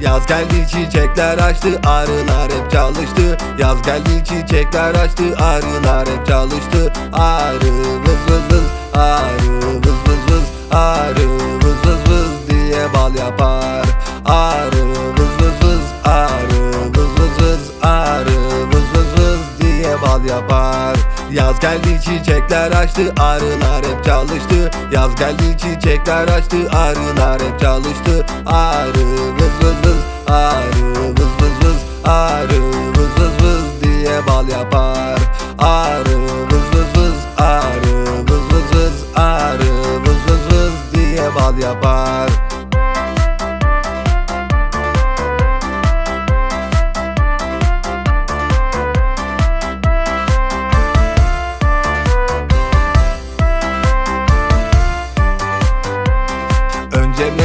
geldi çiçekler açtı arılar hep çalıştı. Yaz geldi çiçekler açtı arılar hep çalıştı. Arı vız vız vız geldi çiçekler açtı arılar hep çalıştı. Yaz geldi çiçekler açtı arılar hep çalıştı. Arı vız vız vız arı vız vız vız arı vız vız vız diye bal yapar. Arı vız vız vız arı vız vız vız arı vız vız vız diye bal yapar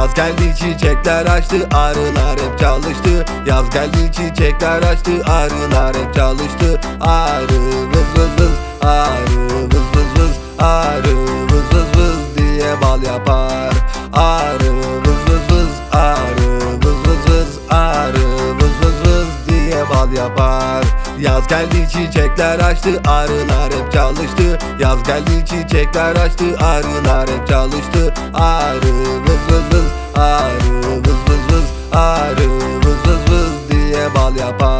Yaz geldi çiçekler açtı arılar hep çalıştı Yaz geldi çiçekler açtı arılar hep çalıştı Arı vız vız vız arı vız vız vız arı vız vız vız diye bal yapar Arı vız vız vız arı vız vız vız arı vız vız vız diye bal yapar Yaz geldi çiçekler açtı arılar hep çalıştı Yaz geldi çiçekler açtı arılar hep çalıştı. Arı vız vız vız arı vız vız vız arı vız vız vız diye bal yapar